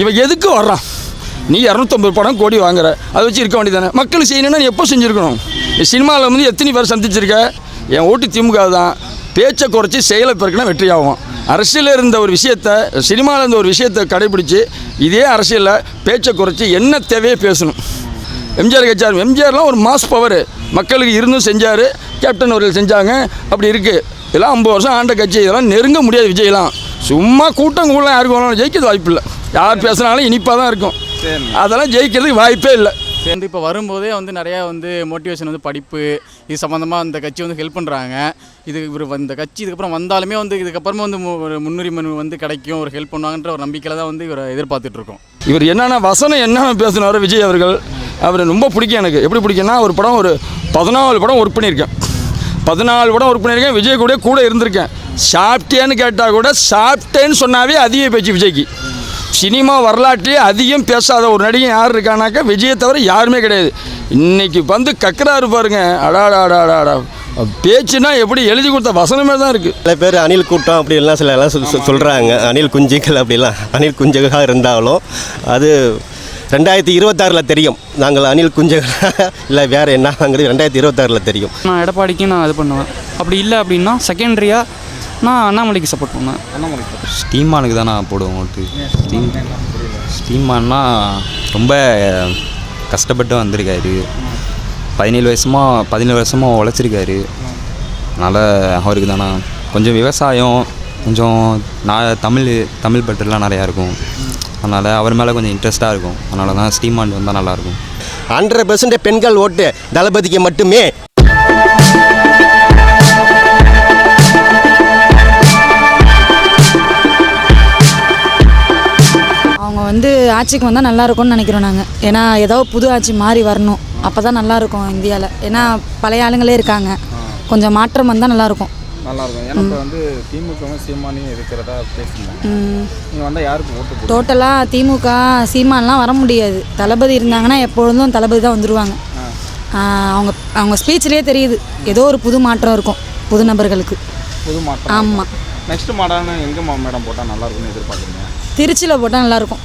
இவன் எதுக்கு வர்றான்? நீ இரநூத்தம்பது படம் கோடி வாங்குற. அதை வச்சு இருக்க வேண்டியதானே மக்கள் செய்யணும்னா நீ எப்போ செஞ்சுருக்கணும்? சினிமாவில் வந்து எத்தனை பேர் சந்திச்சிருக்க? என் ஓட்டு திமுக தான். பேச்சை குறைச்சி செயலை பிறகுனா வெற்றியாகும். அரசியலில் இருந்த ஒரு விஷயத்த சினிமாவில் இருந்த ஒரு விஷயத்தை கடைபிடிச்சு இதே அரசியலில் பேச்சை குறைச்சி என்ன தேவையோ பேசணும். எம்ஜிஆர் கட்சியார் எம்ஜிஆர்லாம் ஒரு மாஸ் பவர் மக்களுக்கு இருந்தும் செஞ்சார். கேப்டன் அவர்கள் செஞ்சாங்க. அப்படி இருக்குது இதெல்லாம் ஐம்பது வருஷம் ஆண்ட கட்சி. இதெல்லாம் நெருங்க முடியாது விஜய்லாம். சும்மா கூட்டம் கூட யாருக்கு வேணாலும் ஜெயிக்கிறது வாய்ப்பு இல்லை யார் பேசுனாலும் இனிப்பாக தான் இருக்கும். அதெல்லாம் ஜெயிக்கிறதுக்கு வாய்ப்பே இல்லை. வந்து இப்போ வரும்போதே வந்து நிறையா வந்து மோட்டிவேஷன் வந்து படிப்பு இது சம்மந்தமாக இந்த கட்சி வந்து ஹெல்ப் பண்ணுறாங்க இது இவர் இந்த கட்சி இதுக்கப்புறம் வந்தாலுமே வந்து இதுக்கப்புறமா வந்து ஒரு முன்னுரிமை வந்து கிடைக்கும் ஒரு ஹெல்ப் பண்ணுவாங்கன்ற ஒரு நம்பிக்கையில் தான் வந்து இவரை எதிர்பார்த்துட்டு இருக்கோம். இவர் என்னென்ன வசனம் என்னென்ன பேசினாரோ விஜய் அவர்கள் அவர் ரொம்ப பிடிக்கும் எனக்கு. எப்படி பிடிக்கும்னா ஒரு படம் ஒரு பதினாலு படம் ஒர்க் பண்ணியிருக்கேன். பதினாலு படம் ஒர்க் பண்ணியிருக்கேன் விஜய் கூட கூட இருந்திருக்கேன். சாப்பிட்டேன்னு கேட்டால் கூட சாப்பிட்டேன்னு சொன்னாவே அதிக பேச்சு விஜய்க்கு. சினிமா வரலாற்றிலே அதிகம் பேசாத ஒரு நடிகன் யார் இருக்கானாக்கா விஜயை தவிர யாருமே கிடையாது. இன்னைக்கு வந்து கக்கராரு பாருங்க. அடாடாடாடாடா. பேச்சுனா எப்படி எழுதி கொடுத்த வசனமே தான் இருக்குது சில பேர் அணில் கூட்டம் அப்படி எல்லாம் சில எல்லாம் சொல் சொல்- சொல்கிறாங்க அணில் குஞ்சுகள் அப்படிலாம். அணில் குஞ்சுகளாக இருந்தாலும் அது ரெண்டாயிரத்தி இருபத்தாறில் தெரியும். நாங்கள் அணில் குஞ்சுகளா இல்லை வேறு என்னங்கிறது ரெண்டாயிரத்தி இருபத்தாறில் தெரியும். நான் எடப்பாடிக்கு நான் இது பண்ணுவேன். அப்படி இல்லை அப்படின்னா செகண்டரியாக நான் அண்ணாமலைக்கு சப்போர்ட் பண்ணுவேன். ஸ்டீமானுக்கு தான் நான் போடுவேன் ஓட்டு ஸ்டீம் ஸ்டீமான்னா ரொம்ப கஷ்டப்பட்டு வந்திருக்காரு. பதினேழு வருஷமா பதினேழு வருஷமா உழைச்சிருக்காரு. அதனால் அவருக்கு தானே கொஞ்சம் விவசாயம் கொஞ்சம் நான் தமிழ் தமிழ் பற்றுலாம் நிறையா இருக்கும். அதனால் அவர் மேலே கொஞ்சம் இன்ட்ரெஸ்ட்டாக இருக்கும். அதனால தான் ஸ்டீமான் வந்தால் நல்லாயிருக்கும் ஹண்ட்ரட் பெர்சன்ட் பெண்கள் ஓட்டு. தளபதிக்கு மட்டுமே ஆட்சிக்கு வந்தால் நல்லா இருக்கும்னு நினைக்கிறோம் நாங்கள் ஏன்னா ஏதோ புது ஆட்சி மாறி வரணும். அப்போ தான் நல்லா இருக்கும் இந்தியாவில் ஏன்னா பழைய ஆளுங்களே இருக்காங்க. கொஞ்சம் மாற்றம் வந்தால் நல்லா இருக்கும். நல்லா இருக்கும். ஏன்னா இப்போ வந்து திமுகவும் சீமானியும் இருக்கிறதா பேசியிருந்தாங்க. நீங்கள் வந்தால் யாருக்கு ஓட்டு போடுவீங்க? டோட்டலாக திமுக சீமான்லாம் வர முடியாது. தளபதி இருந்தாங்கன்னா எப்பொழுதும் தளபதி தான் வந்துடுவாங்க அவங்க அவங்க ஸ்பீச்லேயே தெரியுது. ஏதோ ஒரு புது மாற்றம் இருக்கும் புது நபர்களுக்கு. புது மாற்றம் ஆமாம் நெக்ஸ்ட் மாடான எங்கே மேடம் போட்டால் நல்லா இருக்கும்னு எதிர்பார்க்குறீங்க? திருச்சியில் போட்டால் நல்லாயிருக்கும்.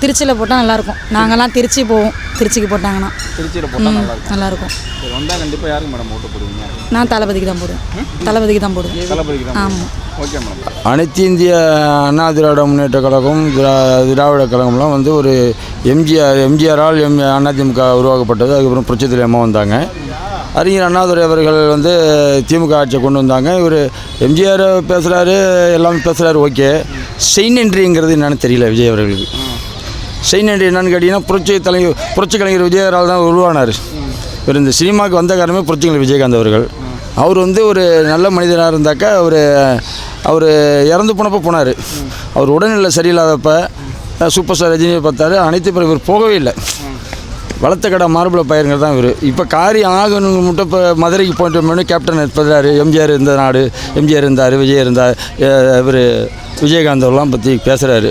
திருச்சியில் போட்டால் நல்லாயிருக்கும். நாங்கள்லாம் திருச்சி போவோம். திருச்சிக்கு போட்டாங்கன்னா. திருச்சியில் போட்டால் நல்லா இருக்கும் நல்லாயிருக்கும். சரி வந்தால் கண்டிப்பாக யாருக்கு மேடம் ஓட்டு போடுவீங்க? நான் தளபதிக்கு தான் போடுவேன். தளபதிக்கு தான் போடுவேன். தளபதிக்கு தான் ஆமாம் ஓகே மேடம் அனைத்து இந்திய அண்ணா திராவிட முன்னேற்ற கழகம் திரா திராவிட கழகம்லாம் வந்து ஒரு எம்ஜிஆர் எம்ஜிஆரால் எம் அதிமுக உருவாக்கப்பட்டது. அதுக்கப்புறம் புரட்சித்தில் அம்மா வந்தாங்க. அறிஞர் அண்ணாதுரை அவர்கள் வந்து திமுக ஆட்சியை கொண்டு வந்தாங்க. இவர் எம்ஜிஆர் பேசுகிறாரு எல்லாமே பேசுகிறாரு ஓகே. செய் நன்றிங்கிறது என்னன்னு தெரியல விஜய் அவர்களுக்கு. செய் நன்றி என்னன்னு கேட்டிங்கன்னா புரட்சி தலைவர் புரட்சி கலைஞர் விஜயரால் தான் உருவானார். இவர் இந்த சினிமாவுக்கு வந்த காரணமே புரட்சி கலைஞர் விஜயகாந்த் அவர்கள். அவர் வந்து ஒரு நல்ல மனிதனாக இருந்தாக்கா அவர் அவர் இறந்து போனப்போ போனார். அவர் உடல்நிலை சரியில்லாதப்ப சூப்பர் ஸ்டார் ரஜினியை பார்த்தாரு. அனைத்து பிறகு இவர் போகவே இல்லை. வளர்த்த கடை மார்பிள பயிருங்க தான் இவர். இப்போ காரியம் ஆகணுங்க மட்டும் இப்போ மதுரைக்கு போயிட்டு கேப்டன் இருப்பதாரு எம்ஜிஆர் இருந்த நாடு எம்ஜிஆர் இருந்தார் விஜய் இருந்தார் இவர் விஜயகாந்தர்லாம் பற்றி பேசுகிறாரு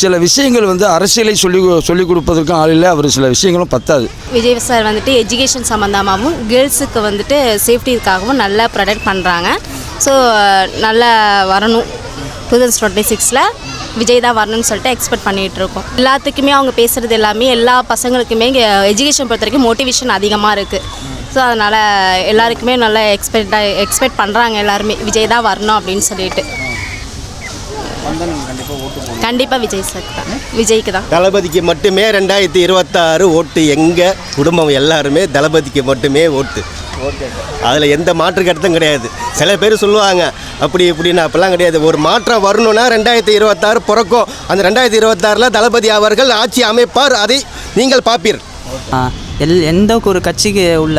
சில விஷயங்கள் வந்து அரசியலை சொல்லி சொல்லிக் கொடுப்பதற்கும் ஆள் இல்லை. அவர் சில விஷயங்களும் பத்தாது. விஜய் சார் வந்துட்டு எஜுகேஷன் சம்மந்தமாகவும் கேர்ள்ஸுக்கு வந்துட்டு சேஃப்டிக்காகவும் நல்லா ப்ரொடெக்ட் பண்ணுறாங்க ஸோ நல்லா வரணும். டூ தௌசண்ட் டுவெண்ட்டி சிக்ஸில் விஜய் தான் வரணும்னு சொல்லிட்டு எக்ஸ்பெக்ட் பண்ணிகிட்டு இருக்கோம் எல்லாத்துக்குமே அவங்க பேசுகிறது எல்லாமே எல்லா பசங்களுக்குமே இங்கே எஜுகேஷன் பொறுத்த வரைக்கும் மோட்டிவேஷன் அதிகமாக இருக்குது ஸோ அதனால் எல்லாருக்குமே நல்லா எக்ஸ்பெக்ட் எக்ஸ்பெக்ட் பண்ணுறாங்க எல்லாருமே. விஜய் தான் வரணும் அப்படின்னு சொல்லிட்டு. கண்டிப்பாக கண்டிப்பாக விஜய் சார் தான். விஜய்க்கு தான். தளபதிக்கு மட்டுமே ரெண்டாயிரத்தி இருபத்தாறு ஓட்டு. எங்கள் குடும்பம் எல்லாருமே தளபதிக்கு மட்டுமே ஓட்டு. அதில் எந்த மாற்று கருத்தும் கிடையாது. சில பேர் சொல்லுவாங்க அப்படி இப்படின்னு அப்பெல்லாம் கிடையாது. ஒரு மாற்றம் வரணும்னா ரெண்டாயிரத்தி இருபத்தாறு பிறக்கும். அந்த ரெண்டாயிரத்தி இருபத்தாறில் தளபதி அவர்கள் ஆட்சி அமைப்பார் அதை நீங்கள் பார்ப்பீர். எல் எந்த ஒரு கட்சிக்கு உள்ள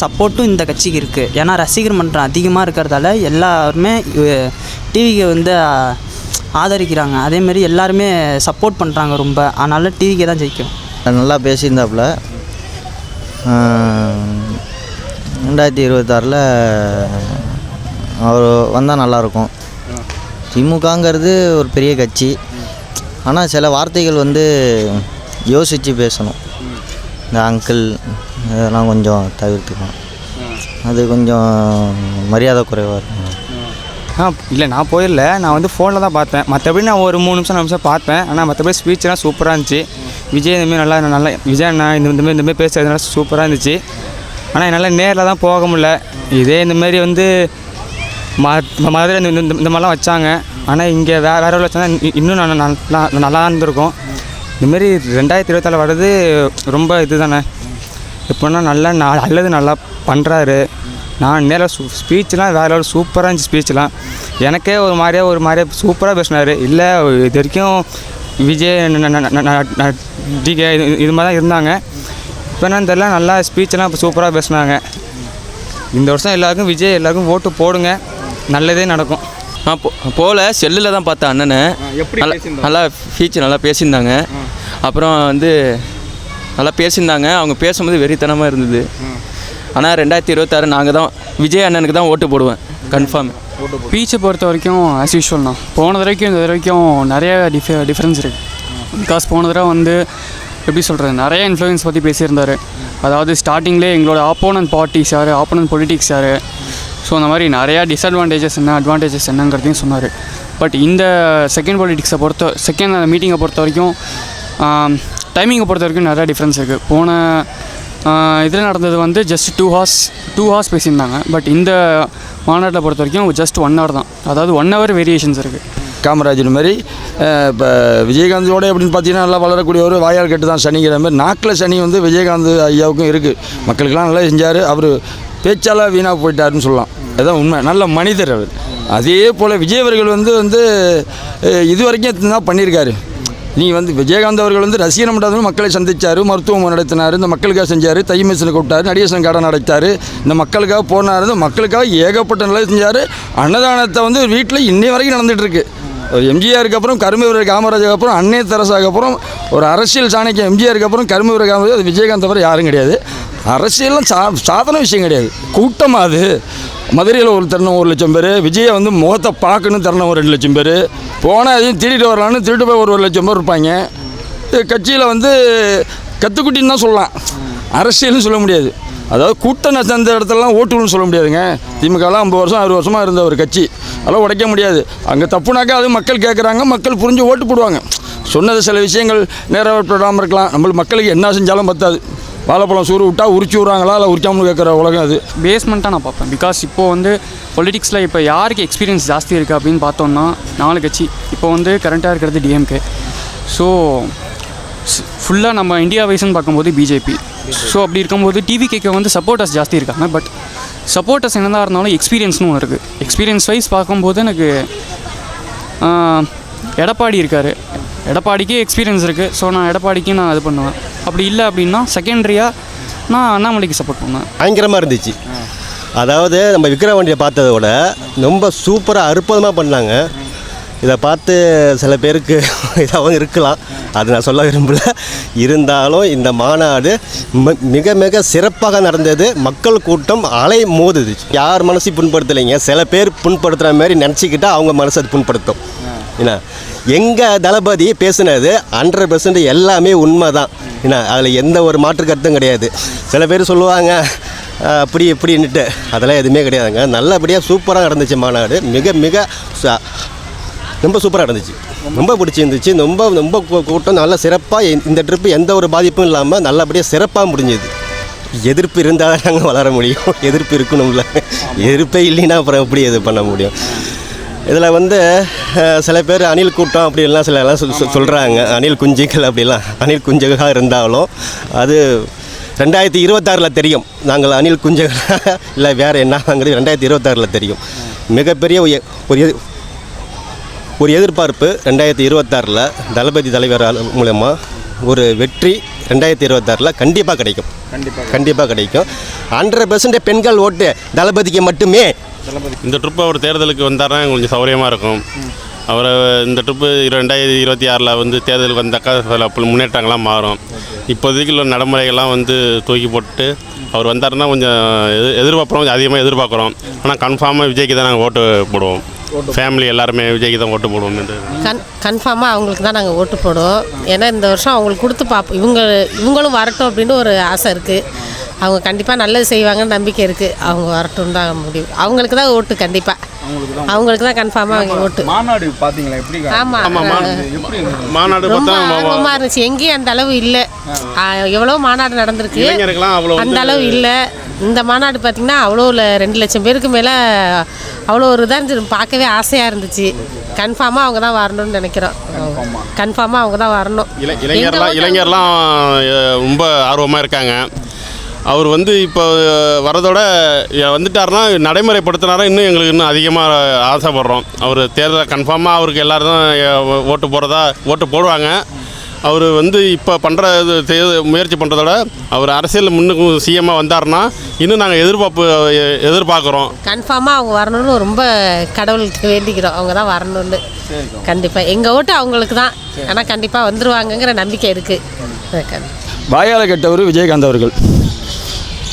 சப்போர்ட்டும் இந்த கட்சிக்கு இருக்குது ஏன்னா ரசிகர் மன்றம் அதிகமாக இருக்கிறதால எல்லாருமே டிவிக்கு வந்து ஆதரிக்கிறாங்க. அதேமாரி எல்லாருமே சப்போர்ட் பண்ணுறாங்க ரொம்ப. அதனால டிவிக்கே தான் ஜெயிக்கும் நல்லா பேசியிருந்தாப்புல. ரெண்டாயிரத்தி இருபத்தாறில் அவர் வந்தால் நல்லாயிருக்கும் திமுகங்கிறது ஒரு பெரிய கட்சி. ஆனால் சில வார்த்தைகள் வந்து யோசித்து பேசணும். இந்த அங்கிள் இதெல்லாம் கொஞ்சம் தவிர்த்துக்கணும். அது கொஞ்சம் மரியாதை குறைவாக இருக்கும் ஆ இல்லை நான் போயிடல நான் வந்து ஃபோனில் தான் பார்த்தேன். மற்றபடி நான் ஒரு மூணு நிமிஷம் நிமிஷம் பார்த்தேன். ஆனால் மற்றபடி ஸ்பீச்செலாம் சூப்பராக இருந்துச்சு. விஜய் இந்தமாரி நல்லா நல்லா விஜய் அண்ணா இந்த இந்தமாரி இந்தமாரி பேசுறதுனால சூப்பராக இருந்துச்சு. ஆனால் என்னால் நேரில் தான் போக முடில இதே இந்தமாரி வந்து ம மதுரை இந்த இந்த- இந்த மாதிரிலாம் வச்சாங்க ஆனால் இங்கே வே வேற ஊரில் வச்சாங்க இன்னும் நான் நல்லா நல்லா தான் இருந்திருக்கும் இந்தமாரி ரெண்டாயிரத்தி இருபத்தாறு வர்றது ரொம்ப இது தானே எப்படின்னா நல்லா நான் நல்லது நல்லா பண்ணுறாரு நான் நேரில் சூ ஸ்பீச்லாம் வேற ஒரு சூப்பராக இருந்துச்சு ஸ்பீச்லாம் எனக்கே ஒரு மாதிரியே ஒரு மாதிரியே சூப்பராக பேசினார் இல்லை இது வரைக்கும் விஜய் டிகே இது இது மாதிரி தான் இருந்தாங்க இப்போ என்னன்னு தெரியல நல்லா ஸ்பீச்செல்லாம் இப்போ சூப்பராக பேசினாங்க. இந்த வருஷம் எல்லாருக்கும் விஜய் எல்லாருக்கும் ஓட்டு போடுங்க. நல்லதே நடக்கும். நான் போ போகல செல்லில் தான் பார்த்தேன் அண்ணனை. எப்படி நல்லா? நல்லா ஃபீச்சர் நல்லா பேசியிருந்தாங்க. அப்புறம் வந்து நல்லா பேசியிருந்தாங்க. அவங்க பேசும்போது வெறித்தனமாக இருந்தது. ஆனால் ரெண்டாயிரத்தி இருபத்தாறு நாங்கள் தான் விஜய் அண்ணனுக்கு தான் ஓட்டு போடுவேன். கன்ஃபார்ம் பீச்சை பொறுத்த வரைக்கும் ஆஸ் யூஷுவல் தான். போன தடவைக்கும் இந்த தடவைக்கும் நிறைய டிஃப டிஃப்ரென்ஸ் இருக்குது பிகாஸ் போன தடவை வந்து எப்படி சொல்கிறது நிறைய இன்ஃப்ளூயன்ஸ் பற்றி பேசியிருந்தார். அதாவது ஸ்டார்டிங்லேயே எங்களோட ஆப்போனன்ட் பார்ட்டிஸ் யார் ஆப்போனன்ட் பொலிட்டிக்ஸ் யார்? ஸோ அந்த மாதிரி நிறையா டிஸ்அட்வான்டேஜஸ் என்ன அட்வான்டேஜஸ் என்னங்கிறதையும் சொன்னார். பட் இந்த செகண்ட் பொலிட்டிக்ஸை பொறுத்த செகண்ட் அந்த மீட்டிங்கை பொறுத்த வரைக்கும் டைமிங்கை பொறுத்த வரைக்கும் நிறையா டிஃப்ரென்ஸ் இருக்குது போன இதில் நடந்தது வந்து just two hours two hours பேசியிருந்தாங்க. பட் இந்த மாநாட்டில் பொறுத்த வரைக்கும் ஜஸ்ட் ஒன் ஹவர் தான். அதாவது ஒன் ஹவர் வேரியேஷன்ஸ் இருக்குது காமராஜர் மாதிரி இப்போ விஜயகாந்தோட அப்படின்னு பார்த்தீங்கன்னா நல்லா வளரக்கூடிய ஒரு வாயால் கட்டு தான் சனிங்கிற மாதிரி நாக்கில் சனி வந்து விஜயகாந்த் ஐயாவுக்கும் இருக்குது மக்களுக்கெல்லாம் நல்லா செஞ்சார். அவர் பேச்சாலாக வீணாக போயிட்டாருன்னு சொல்லலாம். அதுதான் உண்மை. நல்ல மனிதர் அவர். அதே போல் விஜயவர்கள் வந்து வந்து இது வரைக்கும் தான் பண்ணியிருக்காரு? நீ வந்து விஜயகாந்த் அவர்கள் வந்து ரசிகர் மன்றம் மக்களை சந்திச்சார் மருத்துவம் நடத்தினார் இந்த மக்களுக்காக செஞ்சார் தை மிஷினை கூப்பிட்டாரு நடிகேசன் கடை நடத்தார் இந்த மக்களுக்காக போனார் மக்களுக்காக ஏகப்பட்ட நல்லது செஞ்சார். அன்னதானத்தை வந்து வீட்டில் இன்னை வரைக்கும் நடந்துகிட்ருக்கு ஒரு எம்ஜிஆருக்கு அப்புறம் கருமவீரர் காமராஜருக்கு அப்புறம் அன்னை தெரசாக்கு அப்புறம் ஒரு அரசியல் சாணக்கியம் எம்ஜிஆருக்கு அப்புறம் கருமவீரர் காமராஜர் அது விஜயகாந்த் தவிர யாரும் கிடையாது. அரசியல்லாம் சா சாதாரண விஷயம் கிடையாது. கூட்டமாக அது. மதுரையில் ஒரு தருணம் ஒரு லட்சம் பேர் விஜயை வந்து முகத்தை பார்க்கணும் தருணம் ஒரு ரெண்டு லட்சம் பேர். போனால் அதையும் திருடிட்டு வரலான்னு திருட்டு போய் ஒரு ஒரு லட்சம் பேர் இருப்பாங்க. கட்சியில் வந்து கற்றுக்குட்டின்னு தான் சொல்லலாம். அரசியல்னு சொல்ல முடியாது. அதாவது கூட்டம் சேர்ந்த இடத்துலலாம் ஓட்டுன்னு சொல்ல முடியாதுங்க. திமுகலாம் ஐம்பது வருஷம் அறுபது வருஷமாக இருந்த ஒரு கட்சி. அதெல்லாம் உடைக்க முடியாது. அங்கே தப்புனாக்கா அது மக்கள் கேட்குறாங்க மக்கள் புரிஞ்சு ஓட்டு போடுவாங்க. சொன்னது சில விஷயங்கள் நிறைவேற்றப்படாமல் இருக்கலாம். நம்மளுக்கு மக்களுக்கு என்ன செஞ்சாலும் பத்தாது. வாழைப்பழம் சூறு விட்டா உரிச்சு விட்றாங்களா? இல்லை உரிக்காமல் கேட்குற உலகம் அது. பேஸ்மெண்ட்டாக நான் பார்ப்பேன். பிகாஸ் இப்போது வந்து பொலிட்டிக்ஸில் இப்போ யாருக்கு எக்ஸ்பீரியன்ஸ் ஜாஸ்தி இருக்குது அப்படின்னு பார்த்தோம்னா நாலு கட்சி. இப்போ வந்து கரண்ட்டாக இருக்கிறது டிஎம்கே ஸோ ஃபுல்லாக நம்ம இந்தியா வைஸ்ன்னு பார்க்கும்போது பிஜேபி ஸோ அப்படி இருக்கும்போது டிவிகேக்கு வந்து சப்போர்ட்டர்ஸ் ஜாஸ்தி இருக்காங்க பட் சப்போர்ட்டர்ஸ் என்னதான் இருந்தாலும் எக்ஸ்பீரியன்ஸ்னு ஒன்று இருக்குது எக்ஸ்பீரியன்ஸ் வைஸ் பார்க்கும்போது எனக்கு எடப்பாடி இருக்கார். எடப்பாடிக்கே எக்ஸ்பீரியன்ஸ் இருக்குது ஸோ நான் எடப்பாடிக்கு நான் இது பண்ணுவேன். அப்படி இல்லை அப்படின்னா செகண்டரியாக நான் அண்ணாமலைக்கு சப்போர்ட் பண்ணுவேன். பயங்கரமாக இருந்துச்சு. அதாவது நம்ம விக்ரவாண்டியை பார்த்ததை விட ரொம்ப சூப்பராக அற்புதமாக பண்ணாங்க. இதை பார்த்து சில பேருக்கு இதாகவும் இருக்கலாம். அது நான் சொல்ல விரும்பல. இருந்தாலும் இந்த மாநாடு மிக மிக சிறப்பாக நடந்தது. மக்கள் கூட்டம் அலை மோதுது. யார் மனசையும் புண்படுத்தலைங்க. சில பேர் புண்படுத்துகிற மாதிரி நினச்சிக்கிட்டா அவங்க மனசை அது புண்படுத்தும். என்ன எங்கள் தளபதி பேசுனது ஹண்ட்ரட் பர்சன்ட் எல்லாமே உண்மை தான் என்ன அதில் எந்த ஒரு மாற்று கருத்தும் கிடையாது. சில பேர் சொல்லுவாங்க அப்படி இப்படின்னுட்டு. அதெல்லாம் எதுவுமே கிடையாதுங்க. நல்லபடியாக சூப்பராக நடந்துச்சு மாநாடு. மிக மிக ச- ரொம்ப சூப்பராக நடந்துச்சு ரொம்ப பிடிச்சிருந்துச்சு ரொம்ப ரொம்ப கூட்டம் நல்லா சிறப்பாக இந்த ட்ரிப்பு எந்த ஒரு பாதிப்பும் இல்லாமல் நல்லபடியாக சிறப்பாக முடிஞ்சுது. எதிர்ப்பு இருந்தால் தான் நாங்கள் வளர முடியும். எதிர்ப்பு இருக்கணும்ல. எதிர்ப்பே இல்லைன்னா அப்புறம் எப்படி இது பண்ண முடியும்? இதில் வந்து சில பேர் அணில் கூட்டம் அப்படிலாம் சில எல்லாம் சொல் சொல்- சொல்கிறாங்க அணில் குஞ்சுகள் அப்படிலாம். அணில் குஞ்சுகளாக இருந்தாலும் அது ரெண்டாயிரத்தி இருபத்தாறில் தெரியும். நாங்கள் அணில் குஞ்சுகள்? இல்லை வேறு என்னங்கிறது ரெண்டாயிரத்தி இருபத்தாறில் தெரியும். மிகப்பெரிய ஒரு ஒரு எதிர்- ஒரு எதிர்பார்ப்பு ரெண்டாயிரத்தி இருபத்தாறில் தளபதி தலைவர் மூலமாக ஒரு வெற்றி ரெண்டாயிரத்தி இருபத்தாறில் கண்டிப்பாக கிடைக்கும். கண்டிப்பாக கிடைக்கும். ஹண்ட்ரட் பெர்சன்ட் பெண்கள் ஓட்டு தளபதிக்கு மட்டுமே. இந்த ட்ரிப்பு அவர் தேர்தலுக்கு வந்தாருன்னா கொஞ்சம் சௌகரியமாக இருக்கும். அவரை இந்த ட்ரிப்பு ரெண்டாயிரத்தி இருபத்தி ஆறில் வந்து தேர்தலுக்கு வந்தாக்கா சில முன்னேற்றங்கள்லாம் மாறும். இப்போதைக்கு உள்ள நடைமுறைகள்லாம் வந்து தூக்கி போட்டு அவர் வந்தாருன்னா கொஞ்சம் எதிர் எதிர்பார்க்குறோம் கொஞ்சம் அதிகமாக எதிர்பார்க்குறோம். ஆனால் கன்ஃபார்மாக விஜய்க்கு தான் நாங்கள் ஓட்டு போடுவோம். ஃபேமிலி எல்லாருமே விஜய்க்கு தான் ஓட்டு போடுவோம் கன் கன்ஃபார்மாக அவங்களுக்கு தான் நாங்கள் ஓட்டு போடுவோம். ஏன்னா இந்த வருஷம் அவங்களுக்கு கொடுத்து பார்ப்போம் இவங்க இவங்களும் வரட்டும் அப்படின்னு ஒரு ஆசை இருக்குது அவங்க கண்டிப்பாக நல்லது செய்வாங்கன்னு நம்பிக்கை இருக்குது அவங்க வரட்டும் தான் முடியும் அவங்களுக்கு தான் ஓட்டு கண்டிப்பாக அவங்களுக்கு தான் கன்ஃபார்மாக அவங்க ஓட்டு. மாநாடு பார்த்தீங்களா எப்படி ஆமாம் ஆமாம் மாநாடு. ரொம்ப பார்த்தா ஆர்வமாக இருந்துச்சு. எங்கேயும் அந்த அளவு இல்லை. எவ்வளோ மாநாடு நடந்திருக்கு. அந்த அளவு இல்லை. இந்த மாநாடு பார்த்திங்கன்னா அவ்வளோ ரெண்டு லட்சம் பேருக்கு மேலே அவ்வளோ ஒரு இதாக இருந்துச்சு. பார்க்கவே ஆசையாக இருந்துச்சு. கன்ஃபார்மாக அவங்க தான் வரணும்னு நினைக்கிறோம். கன்ஃபார்மாக அவங்க தான் வரணும். இளை இளைஞர்லாம் இளைஞர்லாம் ரொம்ப ஆர்வமாக இருக்காங்க. அவர் வந்து இப்போ வரதோட அஹ், வந்துட்டாருன்னா நடைமுறைப்படுத்தினாரா இன்னும் எங்களுக்கு இன்னும் அதிகமாக ஆசைப்படுறோம். அவர் தேர்தல் கன்ஃபார்மாக அவருக்கு எல்லாரும் ஓட்டு போடுறதா ஓட்டு போடுவாங்க. அவர் வந்து இப்போ பண்ணுற முயற்சி பண்ணுறதோட அவர் அரசியல் முன்னுக்கு சிஎம்மாக வந்தாருன்னா இன்னும் நாங்கள் எதிர்பார்ப்பு எதிர்பார்க்குறோம். கன்ஃபார்மாக அவங்க வரணும்னு ரொம்ப கடவுள்கிட்ட வேண்டிக்கிறோம். அவங்க தான் வரணும்னு. கண்டிப்பாக எங்கள் ஓட்டு அவங்களுக்கு தான். ஆனால் கண்டிப்பாக வந்துருவாங்கங்கிற நம்பிக்கை இருக்குது வாயால் கெட்டவர் விஜயகாந்த் அவர்கள்.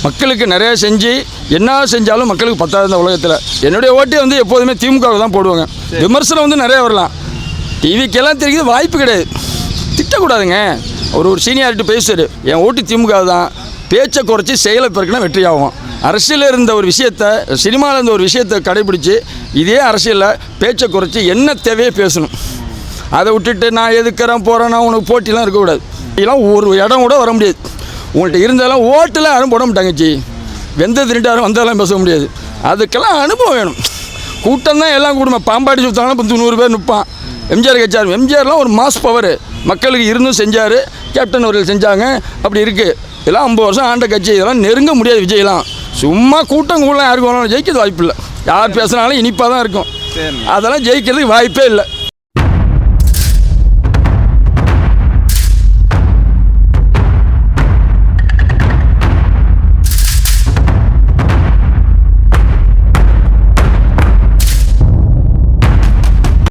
மக்களுக்கு நிறைய செஞ்சு என்ன செஞ்சாலும் மக்களுக்கு பத்தாது இந்த உலகத்தில். என்னுடைய ஓட்டே வந்து எப்போதுமே திமுகவுக்கு தான் போடுவாங்க. விமர்சனம் வந்து நிறைய வரலாம். டிவிக்கெல்லாம் தெரியுது வாய்ப்பு கிடையாது. திட்டக்கூடாதுங்க அவர் ஒரு சீனியாரிட்டி பேசுவார் என் ஓட்டு திமுக தான் பேச்சை குறைச்சி செயலை பெருக்கினா வெற்றி ஆகும் அரசியலில் இருந்த ஒரு விஷயத்தை சினிமாவில் இருந்த ஒரு விஷயத்தை கடைபிடிச்சு இதே அரசியலில் பேச்சை குறைச்சி என்ன தேவையோ பேசணும். அதை விட்டுட்டு நான் எதுக்குறேன் போகிறேன்னா நான் உனக்கு போட்டிலாம் இருக்கக்கூடாது. இதெல்லாம் ஒரு இடம் கூட வர முடியாது. உங்கள்கிட்ட இருந்தாலும் ஓட்டெல்லாம் யாரும் போட மாட்டாங்க வெந்த திருட்டாரும் வந்தாலும் பேச முடியாது. அதுக்கெல்லாம் அனுபவம் வேணும். கூட்டம் தான் எல்லாம் கூடுமா. பாம்பாடி சுத்தாங்கன்னா பத்து நூறு பேர் நிற்பான் எம்ஜிஆர் கட்சியார் எம்ஜிஆர்லாம் ஒரு மாஸ் பவர். மக்களுக்கு இருந்தும் செஞ்சார். கேப்டன் அவர்கள் செஞ்சாங்க. அப்படி இருக்குது இதெல்லாம் ஐம்பது வருஷம் ஆண்ட கட்சி. இதெல்லாம் நெருங்க முடியாது விஜய்லாம். சும்மா கூட்டம் கூட யாருக்கு வேணாலும் ஜெயிக்கிறது வாய்ப்பு இல்லை யார் பேசுனாலும் இனிப்பாக தான் இருக்கும். அதெல்லாம் ஜெயிக்கிறதுக்கு வாய்ப்பே இல்லை.